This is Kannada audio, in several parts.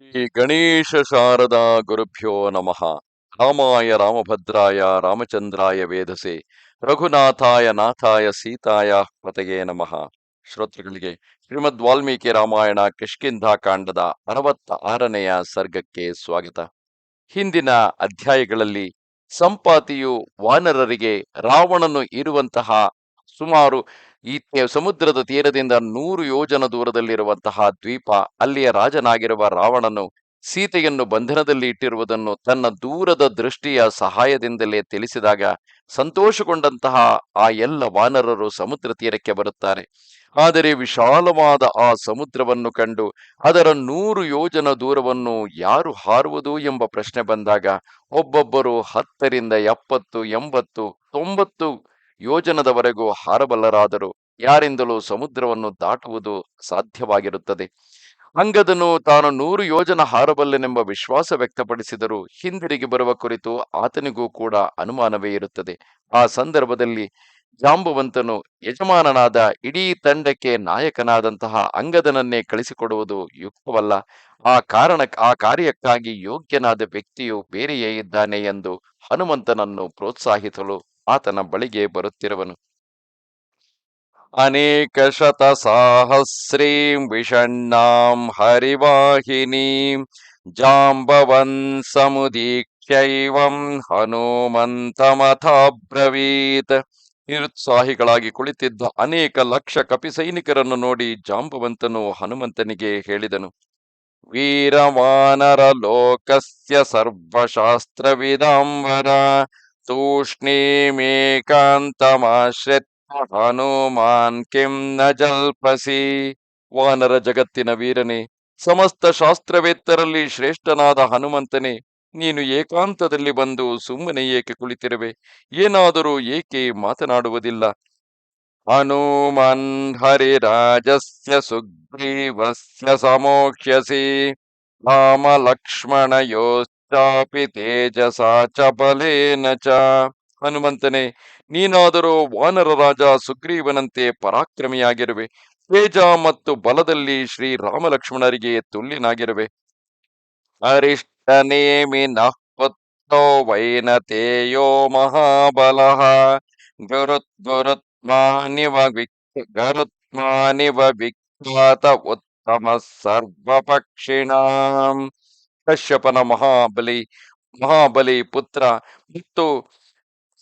ಶ್ರೀ ಗಣೇಶ ಶಾರದಾ ಗುರುಭ್ಯೋ ನಮಃ. ರಾಮಾಯ ರಾಮಭದ್ರಾಯ ರಾಮಚಂದ್ರಾಯ ವೇದಸೆ. ರಘುನಾಥಾಯ ನಾಥಾಯ ಸೀತಾಯ ಪತಯೇ ನಮಃ. ಶ್ರೋತೃಗಳಿಗೆ ಶ್ರೀಮದ್ ವಾಲ್ಮೀಕಿ ರಾಮಾಯಣ ಕಿಷ್ಕಿಂಧ ಕಾಂಡದ ಅರವತ್ತ ಆರನೆಯ ಸರ್ಗಕ್ಕೆ ಸ್ವಾಗತ. ಹಿಂದಿನ ಅಧ್ಯಾಯಗಳಲ್ಲಿ ಸಂಪಾತಿಯು ವಾನರರಿಗೆ ರಾವಣನು ಇರುವಂತಹ ಸುಮಾರು ಈ ಸಮುದ್ರದ ತೀರದಿಂದ ನೂರು ಯೋಜನ ದೂರದಲ್ಲಿರುವಂತಹ ದ್ವೀಪ, ಅಲ್ಲಿಯ ರಾಜನಾಗಿರುವ ರಾವಣನು ಸೀತೆಯನ್ನು ಬಂಧನದಲ್ಲಿ ಇಟ್ಟಿರುವುದನ್ನು ತನ್ನ ದೂರದ ದೃಷ್ಟಿಯ ಸಹಾಯದಿಂದಲೇ ತಿಳಿಸಿದಾಗ ಸಂತೋಷಗೊಂಡಂತಹ ಆ ಎಲ್ಲ ವಾನರರು ಸಮುದ್ರ ತೀರಕ್ಕೆ ಬರುತ್ತಾರೆ. ಆದರೆ ವಿಶಾಲವಾದ ಆ ಸಮುದ್ರವನ್ನು ಕಂಡು ಅದರ ನೂರು ಯೋಜನ ದೂರವನ್ನು ಯಾರು ಹಾರುವುದು ಎಂಬ ಪ್ರಶ್ನೆ ಬಂದಾಗ ಒಬ್ಬೊಬ್ಬರು ಹತ್ತರಿಂದ ಎಪ್ಪತ್ತು, ಎಂಬತ್ತು, ತೊಂಬತ್ತು ಯೋಜನದವರೆಗೂ ಹಾರಬಲ್ಲರಾದರೂ ಯಾರಿಂದಲೂ ಸಮುದ್ರವನ್ನು ದಾಟುವುದು ಸಾಧ್ಯವಾಗಿರುತ್ತದೆ. ಅಂಗದನು ತಾನು ನೂರು ಯೋಜನ ಹಾರಬಲ್ಲೆನೆಂಬ ವಿಶ್ವಾಸ ವ್ಯಕ್ತಪಡಿಸಿದರೂ ಹಿಂದಿರುಗಿ ಬರುವ ಕುರಿತು ಆತನಿಗೂ ಕೂಡ ಅನುಮಾನವೇ ಇರುತ್ತದೆ. ಆ ಸಂದರ್ಭದಲ್ಲಿ ಜಾಂಬುವಂತನು ಯಜಮಾನನಾದ ಇಡೀ ತಂಡಕ್ಕೆ ನಾಯಕನಾದಂತಹ ಅಂಗದನನ್ನೇ ಕಳಿಸಿಕೊಡುವುದು ಯುಕ್ತವಲ್ಲ. ಆ ಕಾರಣ, ಆ ಕಾರ್ಯಕ್ಕಾಗಿ ಯೋಗ್ಯನಾದ ವ್ಯಕ್ತಿಯು ಬೇರೆಯೇ ಇದ್ದಾನೆ ಎಂದು ಹನುಮಂತನನ್ನು ಪ್ರೋತ್ಸಾಹಿಸಲು ಆತನ ಬಳಿಗೆ ಬರುತ್ತಿರುವನು. ಅನೇಕ ಶತ ಸಾಹಸ್ರೀಂ ವಿಷಣ್ಣಾಂ ಹರಿವಾಹಿನೀಂ ಜಾಂಬವನ್ ಸಮುದೀಕ್ಷೈವಂ ಹನುಮಂತಮಥಾಬ್ರವೀತ್. ನಿರುತ್ಸಾಹಿಗಳಾಗಿ ಕುಳಿತಿದ್ದ ಅನೇಕ ಲಕ್ಷ ಕಪಿ ಸೈನಿಕರನ್ನು ನೋಡಿ ಜಾಂಬವಂತನು ಹನುಮಂತನಿಗೆ ಹೇಳಿದನು ವೀರವಾನರ ಲೋಕಸ್ಯ ಸರ್ವಶಾಸ್ತ್ರವಿದಾಂಬರ ತೂಷ್ಣೀಮೇಕಾಂತಮಾಶ್ರಿತ್ಯ ಹನುಮಾನ್ ಕಿಂ ನ ಜಲ್ಪಸಿ ವಾನರ ಜಗತ್ತಿನ ವೀರನೇ, ಸಮಸ್ತ ಶಾಸ್ತ್ರವೇತ್ತರಲ್ಲಿ ಶ್ರೇಷ್ಠನಾದ ಹನುಮಂತನೇ, ನೀನು ಏಕಾಂತದಲ್ಲಿ ಬಂದು ಸುಮ್ಮನೆ ಏಕೆ ಕುಳಿತಿರುವೆ? ಏನಾದರೂ ಏಕೆ ಮಾತನಾಡುವುದಿಲ್ಲ? ಹನುಮನ್ ಹರಿರಾಜಸ್ಯ ಸುಗ್ರೀವಸ್ಯ ಸಮೋಕ್ಷ್ಯಸಿ, ರಾಮ ಲಕ್ಷ್ಮಣಯೋಶ್ಚಾಪಿ ತೇಜಸ ಚ ಬಲೇನ ಚ. ಹನುಮಂತನೇ, ನೀನಾದರೂ ವಾನರ ರಾಜ ಸುಗ್ರೀವನಂತೆ ಪರಾಕ್ರಮಿಯಾಗಿರುವೆ. ತೇಜ ಮತ್ತು ಬಲದಲ್ಲಿ ಶ್ರೀ ರಾಮಲಕ್ಷ್ಮಣರಿಗೆ ತುಲ್ಯನಾಗಿರುವೆ. ಅರಿಷ್ಟನೇಮಿನಃ ಪುತ್ರೋ ವೈನತೇಯೋ ಮಹಾಬಲಃ. ಗುರುತ್ ಗುರುತ್ಮಾನಿವ ಗರುತ್ಮಾನಿವ ವಿಖ್ಯಾತ ಉತ್ತಮ ಸರ್ವಪಕ್ಷಿಣಾಂ. ಕಶ್ಯಪನ ಮಹಾಬಲಿ ಮಹಾಬಲಿ ಪುತ್ರ ಮತ್ತು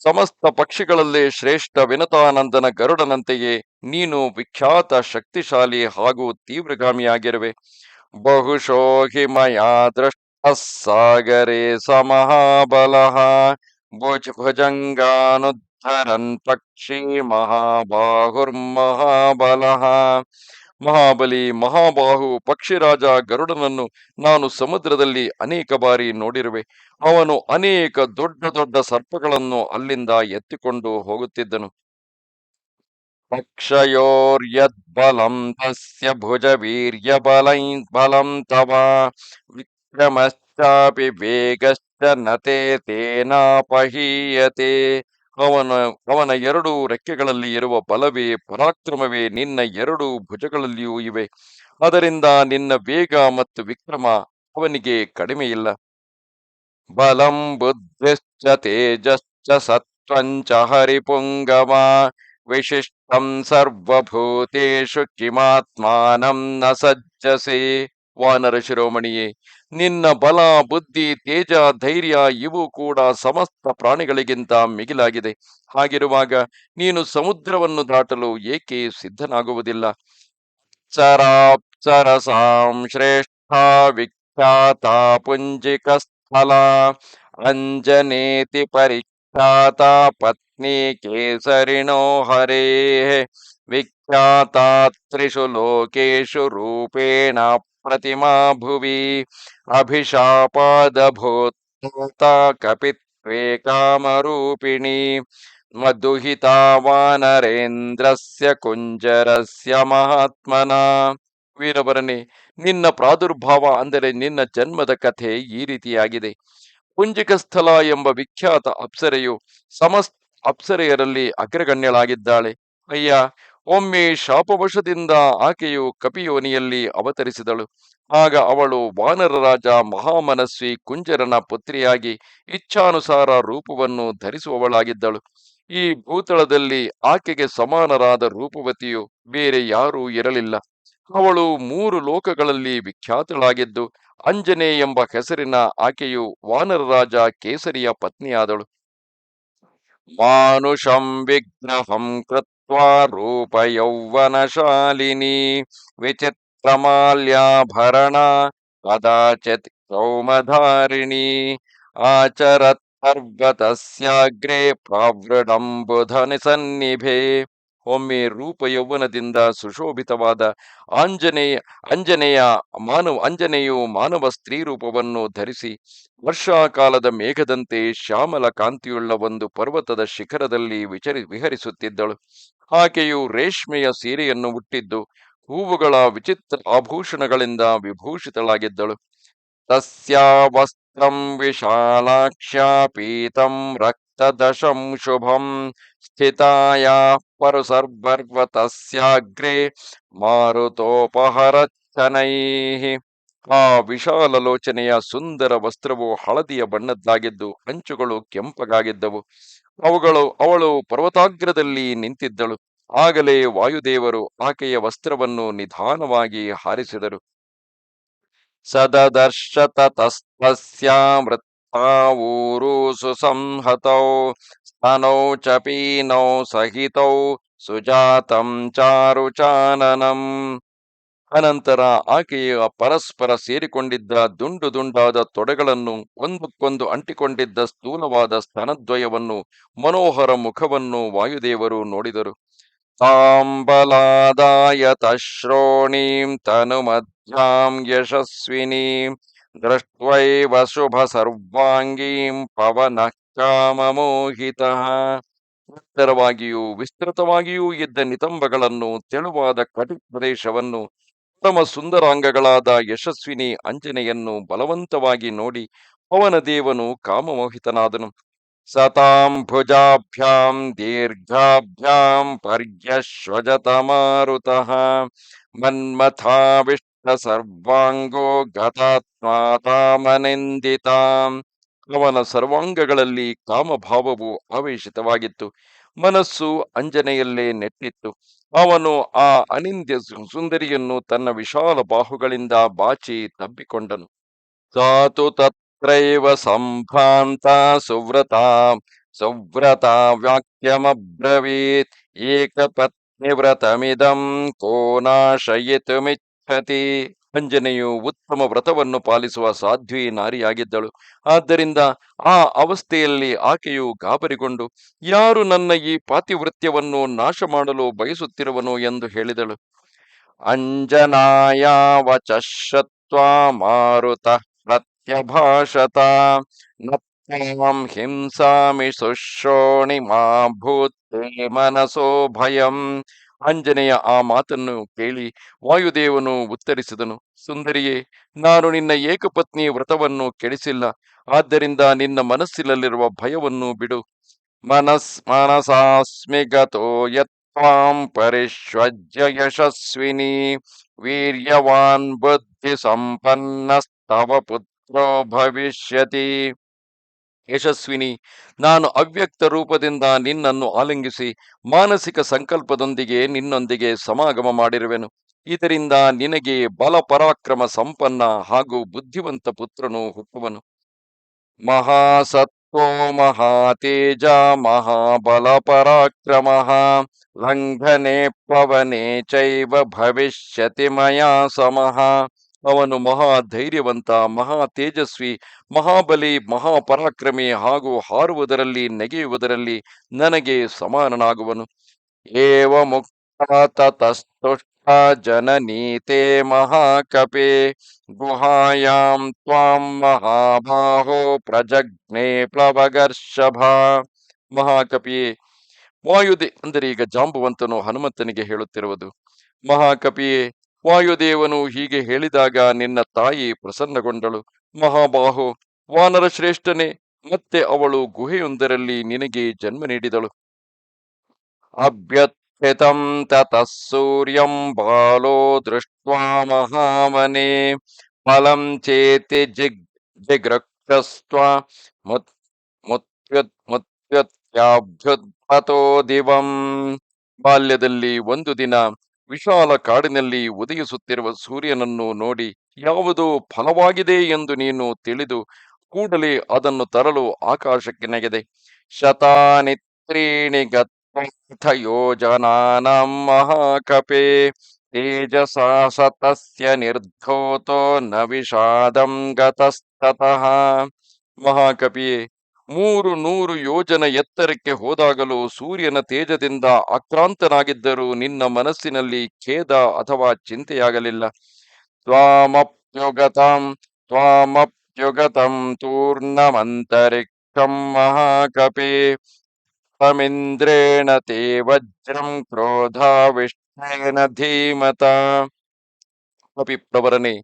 ಸಮಸ್ತ ಪಕ್ಷಿಗಳಲ್ಲಿ ಶ್ರೇಷ್ಠ ವಿನತಾನಂದನ ಗರುಡನಂತೆಯೇ ನೀನು ವಿಖ್ಯಾತ ಶಕ್ತಿಶಾಲಿ ಹಾಗೂ ತೀವ್ರಗಾಮಿಯಾಗಿರುವೆ. ಬಹುಶೋಹಿಮಯ ದೃಷ್ಟ ಸಾಗರೇ ಸಮಹಾಬಲಃ. ಭುಜ ಭುಜಂಗಾನುದ್ಧರನ್ ಪಕ್ಷಿ ಮಹಾಬಾಹುರ್ಮಹಾಬಲಃ. ಮಹಾಬಲಿ, ಮಹಾಬಾಹು ಪಕ್ಷಿರಾಜ ಗರುಡನನ್ನು ನಾನು ಸಮುದ್ರದಲ್ಲಿ ಅನೇಕ ಬಾರಿ ನೋಡಿರುವೆ. ಅವನು ಅನೇಕ ದೊಡ್ಡ ದೊಡ್ಡ ಸರ್ಪಗಳನ್ನು ಅಲ್ಲಿಂದ ಎತ್ತಿಕೊಂಡು ಹೋಗುತ್ತಿದ್ದನು. ಪಕ್ಷಯೋರ್ಯದ್ಬಲಂ ತಸ್ಯ ಭುಜ ಬಲೈ, ಬಲಂ ತವ. ವಿಕ್ರಮಶ್ಚಾಪಿ ವೇಗಶ್ಚ ನತೆ ತೇನಾಪಹೀಯತೆ ಅವನ ಅವನ ಎರಡು ರೆಕ್ಕೆಗಳಲ್ಲಿ ಇರುವ ಬಲವೇ, ಪರಾಕ್ರಮವೇ ನಿನ್ನ ಎರಡು ಭುಜಗಳಲ್ಲಿಯೂ ಇವೆ. ಅದರಿಂದ ನಿನ್ನ ವೇಗ ಮತ್ತು ವಿಕ್ರಮ ಅವನಿಗೆ ಕಡಿಮೆ ಇಲ್ಲ ಬಲಂ ಬುದ್ಧಿಶ್ಚ ತೇಜಶ್ಚ ಸತ್ವಂಚ ಹರಿಪುಂಗಮ ವಿಶಿಷ್ಟಂ ಸರ್ವಭೂತೇಷು ಕಿಮಾತ್ಮಾನಂ ನ ಸಜ್ಜಸೆ. ವಾನರ ಶಿರೋಮಣಿಯೇ ನಿನ್ನ ಬಲ, ಬುದ್ಧಿ, ತೇಜ, ಧೈರ್ಯ ಇವು ಕೂಡ ಸಮಸ್ತ ಪ್ರಾಣಿಗಳಿಗಿಂತ ಮಿಗಿಲಾಗಿದೆ. ಹಾಗಿರುವಾಗ ನೀನು ಸಮುದ್ರವನ್ನು ದಾಟಲು ಏಕೆ ಸಿದ್ಧನಾಗುವುದಿಲ್ಲ? ಚರಾಪ್ಸರಸಾಂ ಶ್ರೇಷ್ಠ, ವಿಖ್ಯಾತ ಪುಂಜಿಕ ಸ್ಥಳ ಅಂಜನೇತಿ ಪರಿಖ್ಯಾತ, ಪತ್ನಿ ಕೇಸರಿಣೋ ಹರೇ, ವಿಖ್ಯಾತ ತ್ರಿಷು ಲೋಕೇಶು ರೂಪೇಣ ಪ್ರತಿಮಾ ಭುವಿ ಅಭಿಶಾಪಾದಭೂತ ಕಪಿತ್ವೇ ಕಾಮರೂಪಿಣಿ ಮಧುಹಿತಾ ವಾನರೇಂದ್ರಸ್ಯ ಕುಂಜರಸ್ಯ ಮಹಾತ್ಮನ ವೀರವರನೇ ನಿನ್ನ ಪ್ರಾದುರ್ಭಾವ ಅಂದರೆ ನಿನ್ನ ಜನ್ಮದ ಕಥೆ ಈ ರೀತಿಯಾಗಿದೆ. ಕುಂಜಿಕ ಸ್ಥಳ ಎಂಬ ವಿಖ್ಯಾತ ಅಪ್ಸರೆಯು ಸಮಸ್ತ ಅಪ್ಸರೆಯರಲ್ಲಿ ಅಗ್ರಗಣ್ಯಳಾಗಿದ್ದಾಳೆ. ಅಯ್ಯ ಒಮ್ಮೆ ಶಾಪವಶದಿಂದ ಆಕೆಯು ಕಪಿಯೋನಿಯಲ್ಲಿ ಅವತರಿಸಿದಳು. ಆಗ ಅವಳು ವಾನರ ರಾಜ ಮಹಾಮನಸ್ವಿ ಕುಂಜರನ ಪುತ್ರಿಯಾಗಿ ಇಚ್ಛಾನುಸಾರ ರೂಪವನ್ನು ಧರಿಸುವವಳಾಗಿದ್ದಳು. ಈ ಭೂತಳದಲ್ಲಿ ಆಕೆಗೆ ಸಮಾನರಾದ ರೂಪವತಿಯು ಬೇರೆ ಯಾರೂ ಇರಲಿಲ್ಲ. ಅವಳು ಮೂರು ಲೋಕಗಳಲ್ಲಿ ವಿಖ್ಯಾತಳಾಗಿದ್ದು, ಅಂಜನೆ ಎಂಬ ಹೆಸರಿನ ಆಕೆಯು ವಾನರ ರಾಜ ಕೇಸರಿಯ ಪತ್ನಿಯಾದಳು. ಮಾನುಷಂ ವಿಗ್ರಹಂ ಕೃತ್ವಾ ರೂಪ ವಿಚಿತ್ರಮಾಲ್ಯಾಭರಣ ಕದಾಚಿತ್ ಸೌಮಧಾರಿಣಿ ಆಚರತ್ ಪರ್ವತಸ್ಯಾಗ್ರೆ ಪ್ರಾವೃಢಂಬುಧ ನಿಸನ್ನಿಭೆ ಒಮ್ಮೆ ರೂಪ ಯೌವನದಿಂದ ಸುಶೋಭಿತವಾದ ಆಂಜನೇಯ ಅಂಜನೆಯ ಮಾನವ ಅಂಜನೆಯು ಮಾನವ ಸ್ತ್ರೀ ರೂಪವನ್ನು ಧರಿಸಿ ವರ್ಷಾಕಾಲದ ಮೇಘದಂತೆ ಶ್ಯಾಮಲ ಕಾಂತಿಯುಳ್ಳ ಒಂದು ಪರ್ವತದ ಶಿಖರದಲ್ಲಿ ವಿಚರಿ, ವಿಹರಿಸುತ್ತಿದ್ದಳು. ಆಕೆಯು ರೇಷ್ಮೆಯ ಸೀರೆಯನ್ನು ಹುಟ್ಟಿದ್ದು ಹೂವುಗಳ ವಿಚಿತ್ರ ಆಭೂಷಣಗಳಿಂದ ವಿಭೂಷಿತಳಾಗಿದ್ದಳು. ತಸ್ಯ ವಸ್ತ್ರಂ ವಿಶಾಲಾಕ್ಷ್ಯ ಪೀತಂ ಶುಭಂ ಸ್ಥಿತಾಯಾ ಪರುಸರ್ವರ್ವತಸ್ಯಾಗ್ರೆ ಮಾರುತೋಪಹರಚ್ಚನೈಃ ಆ ವಿಶಾಲಲೋಚನೆಯ ಸುಂದರ ವಸ್ತ್ರವು ಹಳದಿಯ ಬಣ್ಣದ್ದಾಗಿದ್ದು ಅಂಚುಗಳು ಕೆಂಪಗಾಗಿದ್ದವು. ಅವುಗಳು, ಅವಳು ಪರ್ವತಾಗ್ರದಲ್ಲಿ ನಿಂತಿದ್ದಳು. ಆಗಲೇ ವಾಯುದೇವರು ಆಕೆಯ ವಸ್ತ್ರವನ್ನು ನಿಧಾನವಾಗಿ ಹಾರಿಸಿದರು. ಸದದರ್ಶತ ತಸ್ತಸ್ಯಾಮೃತಾವೂರು ಸುಸಂಹತೌ ಸ್ತನೌ ಚ ಪೀನೌ ಸಹಿತೌ ಸುಜಾತಂ ಚಾರುಚಾನನಂ ಅನಂತರ ಆಕೆಯ ಪರಸ್ಪರ ಸೇರಿಕೊಂಡಿದ್ದ ದುಂಡು ದುಂಡಾದ ತೊಡೆಗಳನ್ನು ಒಂದಕ್ಕೊಂದು ಅಂಟಿಕೊಂಡಿದ್ದ ಸ್ಥೂಲವಾದ ಸ್ತನದ್ವಯವನ್ನು, ಮನೋಹರ ಮುಖವನ್ನು ವಾಯುದೇವರು ನೋಡಿದರು. ತಾಂಬಲಾದಾಯ ತನು ಮಧ್ಯಾಂ ಯಶಸ್ವಿನೀಂ ದೃಷ್ಟ್ವೈವ ಶುಭ ಸರ್ವಾಂಗೀಂ ಪವನ ಕಾಮಮೋಹಿತ ಎತ್ತರವಾಗಿಯೂ ವಿಸ್ತೃತವಾಗಿಯೂ ಇದ್ದ ನಿತಂಬಗಳನ್ನು, ತೆಳುವಾದ ಕಟಿ ಪ್ರದೇಶವನ್ನು ಉತ್ತಮ ಸುಂದರಾಂಗಗಳಾದ ಯಶಸ್ವಿನಿ ಅಂಜನೆಯನ್ನು ಬಲವಂತವಾಗಿ ನೋಡಿ ಪವನ ದೇವನು ಕಾಮಮೋಹಿತನಾದನು. ಸತಾಂ ಭುಜಾಭ್ಯಾಂ ದೀರ್ಘಾಭ್ಯಾಂ ಪರ್ಯಶ್ವಜತ ಮಾರುತಃ ಮನ್ಮಥಾವಿಷ್ಟ ಸರ್ವಾಂಗೋ ಗತಾತ್ಮಾತಾಮನಿಂದಿತಾಂ ಅವನ ಸರ್ವಾಂಗಗಳಲ್ಲಿ ಕಾಮಭಾವವು ಆವೇಶಿತವಾಗಿತ್ತು. ಮನಸ್ಸು ಅಂಜನೆಯಲ್ಲೇ ನೆಟ್ಟಿತ್ತು. ಅವನು ಆ ಅನಿಂದ್ಯ ಸುಂದರಿಯನ್ನು ತನ್ನ ವಿಶಾಲ ಬಾಹುಗಳಿಂದ ಬಾಚಿ ತಬ್ಬಿಕೊಂಡನು. ಸಾತು ತತ್ರೈವ ಸಂಭ್ರಾಂತ ಸುವ್ರತಾ ಸುವ್ರತಾ ಪತ್ನಿ ಏಕಪತ್ನಿವ್ರತಮಿದಂ ಕೋ ನಾಶಯಿತುಮಿಚ್ಛತಿ ಅಂಜನೆಯು ಉತ್ತಮ ವ್ರತವನ್ನು ಪಾಲಿಸುವ ಸಾಧ್ವಿ ನಾರಿಯಾಗಿದ್ದಳು. ಆದ್ದರಿಂದ ಆ ಅವಸ್ಥೆಯಲ್ಲಿ ಆಕೆಯು ಗಾಬರಿಗೊಂಡು, ಯಾರು ನನ್ನ ಈ ಪಾತಿವೃತ್ಯವನ್ನು ನಾಶ ಮಾಡಲು ಬಯಸುತ್ತಿರುವನು? ಎಂದು ಹೇಳಿದಳು. ಅಂಜನಾಯ ಶ್ರುತ್ವಾ ಮಾರುತ ಪ್ರತ್ಯಭಾಷತ ನತ್ವಾಂ ಹಿಂಸಾಮಿ ಸುಶ್ರೋಣಿ ಮಾ ಭೂತ್ ಮನಸೋ ಭಯಂ ಅಂಜನೆಯ ಆ ಮಾತನ್ನು ಕೇಳಿ ವಾಯುದೇವನು ಉತ್ತರಿಸಿದನು, ಸುಂದರಿಯೇ, ನಾನು ನಿನ್ನ ಏಕಪತ್ನಿ ವ್ರತವನ್ನು ಕೆಡಿಸಿಲ್ಲ, ಆದ್ದರಿಂದ ನಿನ್ನ ಮನಸ್ಸಿನಲ್ಲಿರುವ ಭಯವನ್ನು ಬಿಡು. ಮನಸ್, ಮನಸಾಸ್ಮಿ ಗತೋ ಯತ್ವಾಂ ಪರಿಶ್ವಜ್ಯ ಯಶಸ್ವಿನಿ, ವೀರ್ಯವಾನ್ ಬುದ್ಧಿ ಸಂಪನ್ನಸ್ತವ ಪುತ್ರೋ ಭವಿಷ್ಯತಿ. ಯಶಸ್ವಿನಿ. ನಾನು ಅವ್ಯಕ್ತ ರೂಪದಿಂದ ನಿನ್ನನ್ನು ಆಲಿಂಗಿಸಿ ಮಾನಸಿಕ ಸಂಕಲ್ಪದೊಂದಿಗೆ ನಿನ್ನೊಂದಿಗೆ ಸಮಾಗಮ ಮಾಡಿರುವೆನು. ಇದರಿಂದ ನಿನಗೆ ಬಲ ಪರಾಕ್ರಮ ಸಂಪನ್ನ ಹಾಗೂ ಬುದ್ಧಿವಂತ ಪುತ್ರನು ಹುಟ್ಟುವನು. ಮಹಾಸತ್ವೋ ಮಹಾತೇಜ ಮಹಾಬಲ ಪರಾಕ್ರಮ ಲಂಘನೆ ಪವನೆ ಚೈವ ಭವಿಷ್ಯತಿ ಮಯಾ ಸಮಃ. ಅವನು ಮಹಾ ಧೈರ್ಯವಂತ ಮಹಾ ತೇಜಸ್ವಿ ಮಹಾಬಲಿ, ಮಹಾಪರಾಕ್ರಮಿ ಹಾಗೂ ಹಾರುವುದರಲ್ಲಿ, ನೆಗೆಯುವುದರಲ್ಲಿ ನನಗೆ ಸಮಾನನಾಗುವನು. ಏವ ಮುಕ್ತ ತತಸ್ತುಷ್ಟ ಜನನೀತೆ ಮಹಾಕಪೆ, ಗುಹಾಯಾಂ ತ್ವಾಂ ಮಹಾಬಾಹೋ ಪ್ರಜಜ್ಞೆ ಪ್ಲವಗರ್ಷಭ. ಮಹಾಕಪಿಯೇ, ವಾಯುದೆ ಅಂದರೆ ಈಗ ಜಾಂಬುವಂತನು ಹನುಮಂತನಿಗೆ ಹೇಳುತ್ತಿರುವುದು. ಮಹಾಕಪಿಯೇ ವಾಯುದೇವನು ಹೀಗೆ ಹೇಳಿದಾಗ ನಿನ್ನ ತಾಯಿ ಪ್ರಸನ್ನಗೊಂಡಳು. ಮಹಾಬಾಹು, ವಾನರ ಶ್ರೇಷ್ಠನೆ, ಮತ್ತೆ ಅವಳು ಗುಹೆಯೊಂದರಲ್ಲಿ ನಿನಗೆ ಜನ್ಮ ನೀಡಿದಳು. ಅಭ್ಯಥಿತಂ ತತ ಸೂರ್ಯಂ ಬಾಲೋ ದೃಷ್ಟ್ವಾ ಮಹಾಮನೆ, ಫಲಂ ಚೇತಿ ಜಿಗ್ ಜಿಗ್ರಕ್ಷಸ್ವ ಮುತ್, ಮುತ್ಯುತ್, ಮುತ್ಯುತ್ಯಾಭ್ಯುತ್ಪತೋ ದಿವಂ. ಬಾಲ್ಯದಲ್ಲಿ ಒಂದು ದಿನ ವಿಶಾಲ ಕಾಡಿನಲ್ಲಿ ಉದಯಿಸುತ್ತಿರುವ ಸೂರ್ಯನನ್ನು ನೋಡಿ ಯಾವುದು ಫಲವಾಗಿದೆ ಎಂದು ನೀನು ತಿಳಿದು ಕೂಡಲೇ ಅದನ್ನು ತರಲು ಆಕಾಶಕ್ಕೆ ನೆಗೆದೆ ಶತಾನಿ ತ್ರೀಣಿ ಯೋಜನಾನಾಂ ಮಹಾಕಪೆ, ತೇಜಸಾ ಸತಸ್ಯ ನಿರ್ಧೋತೋ ನ ವಿಷಾದಂ ಗತಸ್ತತಃ. ಮಹಾಕಪಿಯೇ ಮೂರು ನೂರು ಯೋಜನ ಎತ್ತರಕ್ಕೆ ಹೋದಾಗಲೂ ಸೂರ್ಯನ ತೇಜದಿಂದ ಆಕ್ರಾಂತನಾಗಿದ್ದರೂ ನಿನ್ನ ಮನಸ್ಸಿನಲ್ಲಿ ಖೇದ ಅಥವಾ ಚಿಂತೆಯಾಗಲಿಲ್ಲ. ತ್ವಾಮಪ್ಯುಗತಂ ತ್ವಾಮಪ್ಯುಗತಂ ತೂರ್ಣಮಂತರಿಕ್ಷಂ ಮಹಾಕಪಿ ತಮಿಂದ್ರೇಣ ತೇ ವಜ್ರಂ ಕ್ರೋಧಾವಿಷ್ಟೇನ ಧೀಮತ ಕಪಿಪ್ರವರನೇ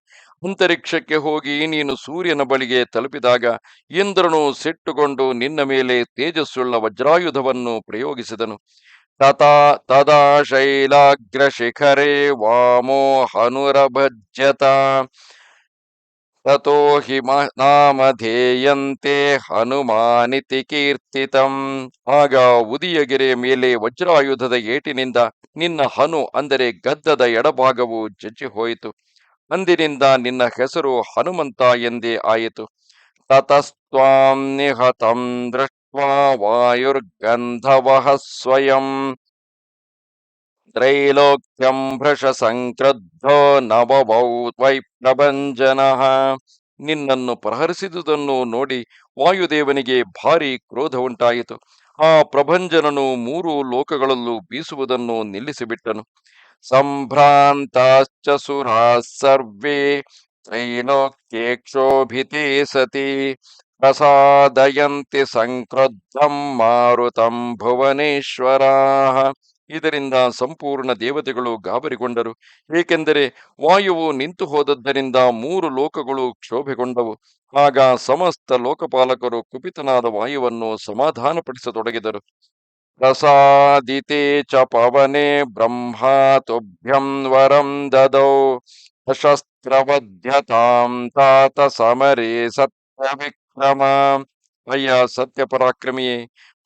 ಅಂತರಿಕ್ಷಕ್ಕೆ ಹೋಗಿ ನೀನು ಸೂರ್ಯನ ಬಳಿಗೆ ತಲುಪಿದಾಗ ಇಂದ್ರನು ಸಿಟ್ಟುಕೊಂಡು ನಿನ್ನ ಮೇಲೆ ತೇಜಸ್ಸುಳ್ಳ ವಜ್ರಾಯುಧವನ್ನು ಪ್ರಯೋಗಿಸಿದನು. ತಥಾ ತದಾ ಶೈಲಾಗ್ರ ಶಿಖರೇ ವಾಮೋ ಹನುರಭಜ್ಯತ ತಥೋ ಹಿಮ ನಾಮಧೇಯಂತೆ ಹನುಮಾನಿತಿ ಕೀರ್ತಿತಂ ಆಗ ಉದಿಯಗೆರೆಯ ಮೇಲೆ ವಜ್ರಾಯುಧದ ಏಟಿನಿಂದ ನಿನ್ನ ಹನು ಅಂದರೆ ಗದ್ದದ ಎಡಭಾಗವು ಜಜ್ಜಿ ಹೋಯಿತು ಅಂದಿನಿಂದ ನಿನ್ನ ಹೆಸರು ಹನುಮಂತ ಎಂದೇ ಆಯಿತು. ತತಸ್ತ್ವಾಂ ನಿಹತಂ ದೃಷ್ಟ್ವಾ ಸ್ವಯಂ ತ್ರೈಲೋಕ್ಯಂ ಭೃಷ ಸಂಕ್ರದ್ಧೋ ನವವೌ ಪ್ರಭಂಜನಃ ನಿನ್ನನ್ನು ಪ್ರಹರಿಸಿದುದನ್ನು ನೋಡಿ ವಾಯುದೇವನಿಗೆ ಭಾರಿ ಕ್ರೋಧ ಉಂಟಾಯಿತು. ಆ ಪ್ರಭಂಜನನು ಮೂರು ಲೋಕಗಳಲ್ಲೂ ಬೀಸುವುದನ್ನು ನಿಲ್ಲಿಸಿಬಿಟ್ಟನು. ಸಂಭ್ರಾಂತಾಶ್ಚ ಸರ್ವೇ ತ್ರೈಲೋಕ್ಯೇ ಕ್ಷೋಭಿತೆ ಸತಿ ಪ್ರಸಾದಯಂತಿ ಸಂಕ್ರದ್ಧಂ ಮಾರುತಂ ಭುವನೇಶ್ವರಾಃ ಇದರಿಂದ ಸಂಪೂರ್ಣ ದೇವತೆಗಳು ಗಾಬರಿಗೊಂಡರು. ಏಕೆಂದರೆ ವಾಯುವು ನಿಂತು ಹೋದದ್ದರಿಂದ ಮೂರು ಲೋಕಗಳು ಕ್ಷೋಭೆಗೊಂಡವು. ಆಗ ಸಮಸ್ತ ಲೋಕಪಾಲಕರು ಕುಪಿತನಾದ ವಾಯುವನ್ನು ಸಮಾಧಾನಪಡಿಸತೊಡಗಿದರು. ಪ್ರಸಾದಿತೆ ಚ ಪವನೆ ತುಭ್ಯಂ ವರಂ ದದೌ ಅಶಸ್ತ್ರವಧ್ಯತಾಂ ತಾತ ಸಮರೇ ಸತ್ಯ ವಿಕ್ರಮ ಅಯ್ಯ ಸತ್ಯ ಪರಾಕ್ರಮಿಯೇ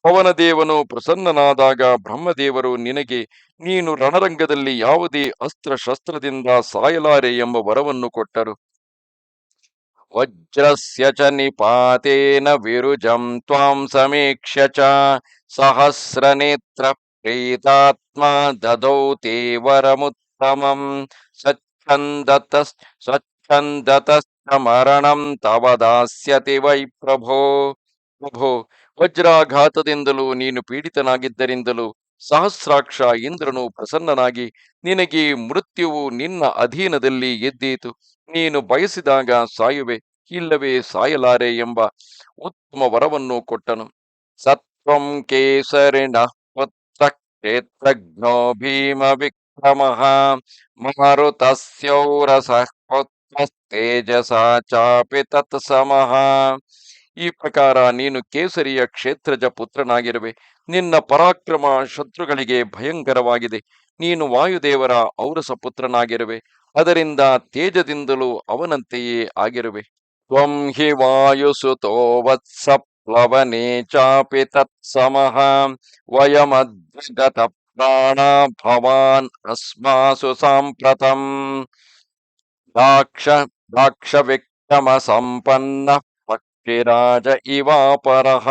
ಪವನದೇವನು ಪ್ರಸನ್ನನಾದಾಗ ಬ್ರಹ್ಮದೇವರು ನಿನಗೆ, ನೀನು ರಣರಂಗದಲ್ಲಿ ಯಾವುದೇ ಅಸ್ತ್ರ ಶಸ್ತ್ರದಿಂದ ಸಾಯಲಾರೆ ಎಂಬ ವರವನ್ನು ಕೊಟ್ಟರು. ವಜ್ರಸ್ಯ ಚ ನಿಪಾತೇನ ವಿರುಜಂ ತ್ವಾಂ ಸಮೀಕ್ಷ್ಯ ಚ ಸಹಸ್ರನೇತ್ರ ಪ್ರೀತಾತ್ಮ ದದೌ ತೇವರ ವರಮುತ್ತಮಂ ಸ್ವಚ್ಛಂದತ ಮರಣಂ ತವ ದಾಸ್ಯತಿ ವೈ ಪ್ರಭೋ ಪ್ರಭೋ ವಜ್ರಾಘಾತದಿಂದಲೂ ನೀನು ಪೀಡಿತನಾಗಿದ್ದರಿಂದಲೂ, ಸಹಸ್ರಾಕ್ಷ ಇಂದ್ರನು ಪ್ರಸನ್ನನಾಗಿ, ನಿನಗೆ ಮೃತ್ಯುವು ನಿನ್ನ ಅಧೀನದಲ್ಲಿ ಎದ್ದೀತು. ನೀನು ಬಯಸಿದಾಗ ಸಾಯುವೆ, ಇಲ್ಲವೇ ಸಾಯಲಾರೆ ಎಂಬ ಉತ್ತಮ ವರವನ್ನು ಕೊಟ್ಟನು. ಸತ್ವಂ ಕೇಸರಿಣ ಪುತ್ರ ಕ್ಷೇತ್ರಜ್ಞೋ ಭೀಮ ವಿಕ್ರಮ ಮಾರುತಸ್ಯೌರಸಃ ತೇಜಸ ಚಾಪಿ ತತ್ಸಮಃ ಈ ಪ್ರಕಾರ ನೀನು ಕೇಸರಿಯ ಕ್ಷೇತ್ರಜ ಪುತ್ರನಾಗಿರುವೆ ನಿನ್ನ ಪರಾಕ್ರಮ ಶತ್ರುಗಳಿಗೆ ಭಯಂಕರವಾಗಿದೆ. ನೀನು ವಾಯುದೇವರ ಔರಸ ಪುತ್ರನಾಗಿರುವೆ ಅದರಿಂದ ತೇಜದಿಂದಲೂ ಅವನಂತೆಯೇ ಆಗಿರುವೆ. ತ್ವಂ ಹಿ ವಾಯುಸುತೋ ವತ್ಸ ಪ್ಲವನೆ ಚಾಪಿ ತತ್ಸಮಃ ವಯಮದ್ಗತ ಪ್ರಾಣ ಭವಾನ್ ಅಸ್ಮಾಸು ಸಾಂಪ್ರತಂ ದಾಕ್ಷ ದಾಕ್ಷ ವಿಕ್ರಮ ಸಂಪನ್ನ ಪಕ್ಷಿರಾಜ ಇವಾಪರಃ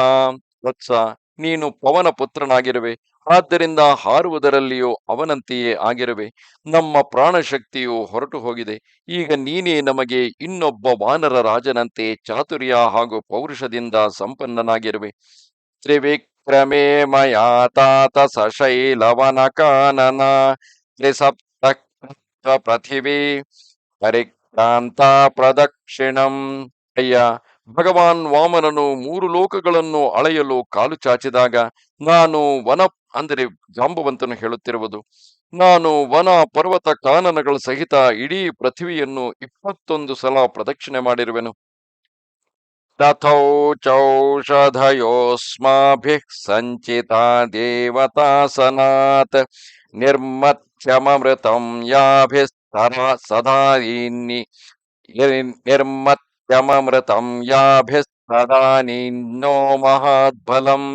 ವತ್ಸ ನೀನು ಪವನ ಪುತ್ರನಾಗಿರುವೆ ಆದ್ದರಿಂದ ಹಾರುವುದರಲ್ಲಿಯೂ ಅವನಂತೆಯೇ ಆಗಿರುವೆ. ನಮ್ಮ ಪ್ರಾಣಶಕ್ತಿಯು ಹೊರಟು ಹೋಗಿದೆ. ಈಗ ನೀನೇ ನಮಗೆ ಇನ್ನೊಬ್ಬ ವಾನರ ರಾಜನಂತೆ ಚಾತುರ್ಯ ಹಾಗೂ ಪೌರುಷದಿಂದ ಸಂಪನ್ನನಾಗಿರುವೆ. ತ್ರಿವಿಕ್ರಮೇ ಮಯಾತಾತ ಸಶೈಲವನ ಕಾನನ ತ್ರಿಸಪ್ತ ಪರಿಕ್ರಾಂತ ಪ್ರದಕ್ಷಿಣಂ. ಅಯ್ಯ, ಭಗವಾನ್ ವಾಮನನು ಮೂರು ಲೋಕಗಳನ್ನು ಅಳೆಯಲು ಕಾಲು ಚಾಚಿದಾಗ ನಾನು ವನ ಅಂದರೆ ಜಾಂಬವಂತನು ಹೇಳುತ್ತಿರುವುದು, ನಾನು ವನ ಪರ್ವತ ಕಾನನಗಳ ಸಹಿತ ಇಡೀ ಪೃಥ್ವಿಯನ್ನು ಇಪ್ಪತ್ತೊಂದು ಸಲ ಪ್ರದಕ್ಷಿಣೆ ಮಾಡಿರುವೆನು. ತಥೌ ಚೌಷಧಯೋಸ್ಮಾಭಿಃ ಸಂಚಿತಾ ದೇವತಾಸನಾತ್ ನಿರ್ಮತ್ಯಮೃತಂ ಯಾಭಿಸ್ತರಾ ಸದಾಯಿನ್ನಿ ನಿರ್ಮತ್ಯಮೃತಂ ಯಾಭಿಸ್ತದಾನೀನ್ನೋ ಮಹಾದ್ಬಲಂ.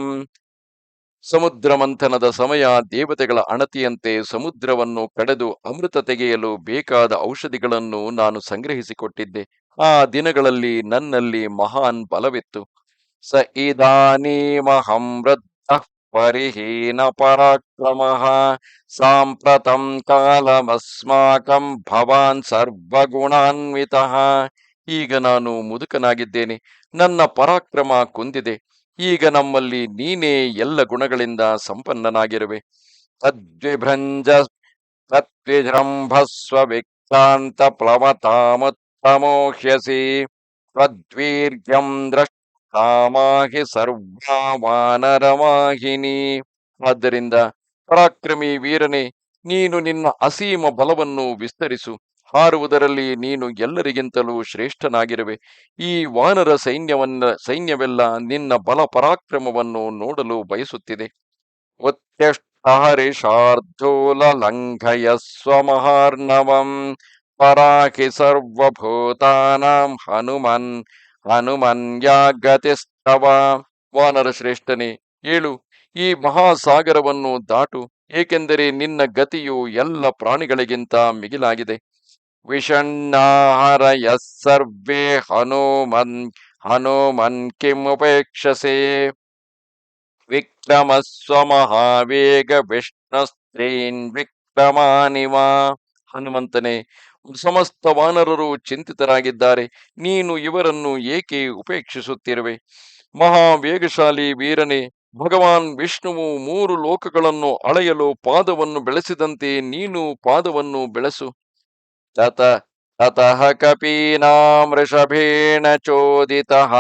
ಸಮುದ್ರ ಮಂಥನದ ಸಮಯ ದೇವತೆಗಳ ಅಣತಿಯಂತೆ ಸಮುದ್ರವನ್ನು ಕಡೆದು ಅಮೃತ ತೆಗೆಯಲು ಬೇಕಾದ ಔಷಧಿಗಳನ್ನು ನಾನು ಸಂಗ್ರಹಿಸಿಕೊಟ್ಟಿದ್ದೆ. ಆ ದಿನಗಳಲ್ಲಿ ನನ್ನಲ್ಲಿ ಮಹಾನ್ ಬಲವಿತ್ತು. ಸ ಇದಾನೀಮಹಂ ವೃದ್ಧ ಪರಿಹೀನ ಪರಾಕ್ರಮ. ಸಾಂಪ್ರತಂ ಕಾಲಮಸ್ಮಾಕಂ ಭವಾನ್ ಸರ್ವಗುಣಾನ್ವಿತ. ಈಗ ನಾನು ಮುದುಕನಾಗಿದ್ದೇನೆ. ನನ್ನ ಪರಾಕ್ರಮ ಕುಂದಿದೆ. ಈಗ ನಮ್ಮಲ್ಲಿ ನೀನೇ ಎಲ್ಲ ಗುಣಗಳಿಂದ ಸಂಪನ್ನನಾಗಿರುವೆ. ತದ್ವಿಭ್ರಂಜ ತದ್ವಿಜೃಂಭಸ್ವ ವಿಕ್ರಾಂತ ಪ್ಲವತಾಮುತ್ತಮೋಹ್ಯಸಿ ತದ್ವೀರ್ಯಂ ದ್ರಷ್ಟಾಮಾಹಿ ಸರ್ವಾನರಮಾಹಿನಿ ಆದ್ದರಿಂದ ಪರಾಕ್ರಮಿ ವೀರನೇ, ನೀನು ನಿನ್ನ ಅಸೀಮ ಬಲವನ್ನು ವಿಸ್ತರಿಸು. ಹಾರುವುದರಲ್ಲಿ ನೀನು ಎಲ್ಲರಿಗಿಂತಲೂ ಶ್ರೇಷ್ಠನಾಗಿರುವೆ. ಈ ವಾನರ ಸೈನ್ಯವನ್ನ, ಸೈನ್ಯವೆಲ್ಲ ನಿನ್ನ ಬಲ ಪರಾಕ್ರಮವನ್ನು ನೋಡಲು ಬಯಸುತ್ತಿದೆ. ಉತ್ಯಷ್ಟಹರಿಷಾರ್ಧೂಲ ಲಂಘಯಸ್ವ ಸ್ವಮಹಾರ್ಣವಂ ಪರಾಕಿ ಸರ್ವಭೂತಾನಾಂ ಹನುಮನ್ ಹನುಮನ್ಯಾಗತಿಸ್ತವ ವಾನರ ಶ್ರೇಷ್ಠನೇ, ಏಳು, ಈ ಮಹಾಸಾಗರವನ್ನು ದಾಟು, ಏಕೆಂದರೆ ನಿನ್ನ ಗತಿಯು ಎಲ್ಲ ಪ್ರಾಣಿಗಳಿಗಿಂತ ಮಿಗಿಲಾಗಿದೆ. ವಿಷಣ್ಣಾಹರಯ ಸರ್ವೇ ಹನುಮನ್ ಹನುಮನ್ ಕಿಮುಪೇಕ್ಷಸೆ? ವಿಕ್ರಮಸ್ವ ಮಹಾವೇಗ ವಿಷ್ಣುಸ್ತ್ರೀನ್ ವಿಕ್ರಮಾನಿವ. ಹನುಮಂತನೇ, ಸಮಸ್ತ ವಾನರರು ಚಿಂತಿತರಾಗಿದ್ದಾರೆ. ನೀನು ಇವರನ್ನು ಏಕೆ ಉಪೇಕ್ಷಿಸುತ್ತಿರುವೆ? ಮಹಾವೇಗಶಾಲಿ ವೀರನೇ, ಭಗವಾನ್ ವಿಷ್ಣುವು ಮೂರು ಲೋಕಗಳನ್ನು ಅಳೆಯಲು ಪಾದವನ್ನು ಬೆಳೆಸಿದಂತೆ ನೀನು ಪಾದವನ್ನು ಬೆಳೆಸು. ತತ ತತಃ ಕಪೀನಾಂ ವೃಷಭೇಣ ಚೋದಿತಃ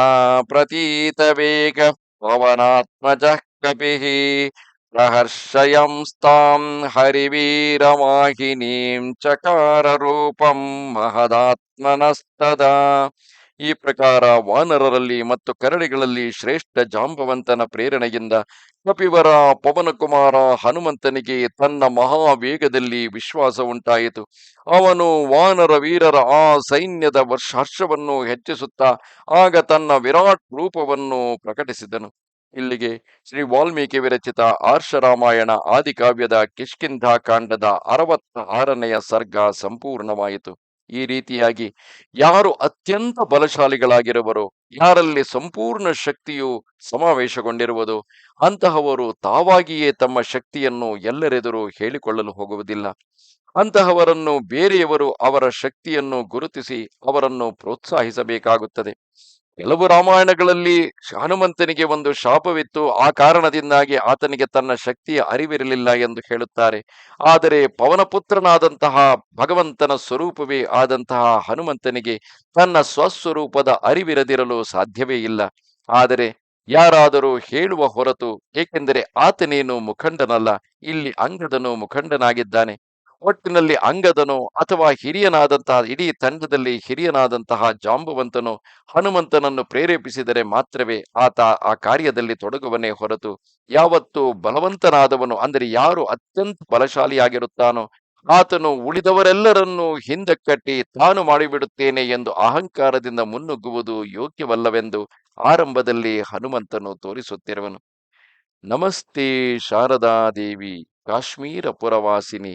ಪ್ರತೀತ ವೇಗ ಪವನಾತ್ಮಜ ಕಪಿಃ ಪ್ರಹರ್ಷಯಂಸ್ತಾಂ ಹರಿವೀರವಾಹಿನೀಂ ಚಕಾರ ರೂಪಂ ಮಹದಾತ್ಮನಸ್ತದಾ ಈ ಪ್ರಕಾರ ವಾನರರಲ್ಲಿ ಮತ್ತು ಕರಡಿಗಳಲ್ಲಿ ಶ್ರೇಷ್ಠ ಜಾಂಬವಂತನ ಪ್ರೇರಣೆಯಿಂದ ಕಪಿವರ ಪವನಕುಮಾರ ಹನುಮಂತನಿಗೆ ತನ್ನ ಮಹಾವೇಗದಲ್ಲಿ ವಿಶ್ವಾಸ ಉಂಟಾಯಿತು. ಅವನು ವಾನರ ವೀರರ ಆ ಸೈನ್ಯದ ವರ್ಷ ಹರ್ಷವನ್ನು ಹೆಚ್ಚಿಸುತ್ತಾ ಆಗ ತನ್ನ ವಿರಾಟ್ ರೂಪವನ್ನು ಪ್ರಕಟಿಸಿದನು. ಇಲ್ಲಿಗೆ ಶ್ರೀ ವಾಲ್ಮೀಕಿ ವಿರಚಿತ ಆರ್ಷರಾಮಾಯಣ ಆದಿಕಾವ್ಯದ ಕಿಷ್ಕಿಂಧಾ ಕಾಂಡದ ಅರವತ್ತ ಆರನೆಯ ಸರ್ಗ ಸಂಪೂರ್ಣವಾಯಿತು. ಈ ರೀತಿಯಾಗಿ ಯಾರು ಅತ್ಯಂತ ಬಲಶಾಲಿಗಳಾಗಿರುವರೋ, ಯಾರಲ್ಲಿ ಸಂಪೂರ್ಣ ಶಕ್ತಿಯು ಸಮಾವೇಶಗೊಂಡಿರುವುದು, ಅಂತಹವರು ತಾವಾಗಿಯೇ ತಮ್ಮ ಶಕ್ತಿಯನ್ನು ಎಲ್ಲರೆದುರು ಹೇಳಿಕೊಳ್ಳಲು ಹೋಗುವುದಿಲ್ಲ. ಅಂತಹವರನ್ನು ಬೇರೆಯವರು ಅವರ ಶಕ್ತಿಯನ್ನು ಗುರುತಿಸಿ ಅವರನ್ನು ಪ್ರೋತ್ಸಾಹಿಸಬೇಕಾಗುತ್ತದೆ. ಕೆಲವು ರಾಮಾಯಣಗಳಲ್ಲಿ ಹನುಮಂತನಿಗೆ ಒಂದು ಶಾಪವಿತ್ತು. ಆ ಕಾರಣದಿಂದಾಗಿ ಆತನಿಗೆ ತನ್ನ ಶಕ್ತಿಯ ಅರಿವಿರಲಿಲ್ಲ ಎಂದು ಹೇಳುತ್ತಾರೆ. ಆದರೆ ಪವನಪುತ್ರನಾದಂತಹ ಭಗವಂತನ ಸ್ವರೂಪವೇ ಆದಂತಹ ಹನುಮಂತನಿಗೆ ತನ್ನ ಸ್ವಸ್ವರೂಪದ ಅರಿವಿರದಿರಲು ಸಾಧ್ಯವೇ ಇಲ್ಲ. ಆದರೆ ಯಾರಾದರೂ ಹೇಳುವ ಹೊರತು, ಏಕೆಂದರೆ ಆತನೇನು ಮುಖಂಡನಲ್ಲ, ಇಲ್ಲಿ ಅಂಗದನು ಮುಖಂಡನಾಗಿದ್ದಾನೆ. ಒಟ್ಟಿನಲ್ಲಿ ಅಂಗದನು ಅಥವಾ ಹಿರಿಯನಾದಂತಹ, ಇಡೀ ತಂಡದಲ್ಲಿ ಹಿರಿಯನಾದಂತಹ ಜಾಂಬುವಂತನು ಹನುಮಂತನನ್ನು ಪ್ರೇರೇಪಿಸಿದರೆ ಮಾತ್ರವೇ ಆತ ಆ ಕಾರ್ಯದಲ್ಲಿ ತೊಡಗುವನೇ ಹೊರತು ಯಾವತ್ತು ಬಲವಂತನಾದವನು, ಅಂದರೆ ಯಾರು ಅತ್ಯಂತ ಬಲಶಾಲಿಯಾಗಿರುತ್ತಾನೋ ಆತನು ಉಳಿದವರೆಲ್ಲರನ್ನೂ ಹಿಂದಕ್ಕಟ್ಟಿ ತಾನು ಮಾಡಿಬಿಡುತ್ತೇನೆ ಎಂದು ಅಹಂಕಾರದಿಂದ ಮುನ್ನುಗ್ಗುವುದು ಯೋಗ್ಯವಲ್ಲವೆಂದು ಆರಂಭದಲ್ಲಿ ಹನುಮಂತನು ತೋರಿಸುತ್ತಿರುವನು. ನಮಸ್ತೆ ಶಾರದಾ ದೇವಿ, ಕಾಶ್ಮೀರ ಪುರವಾಸಿನಿ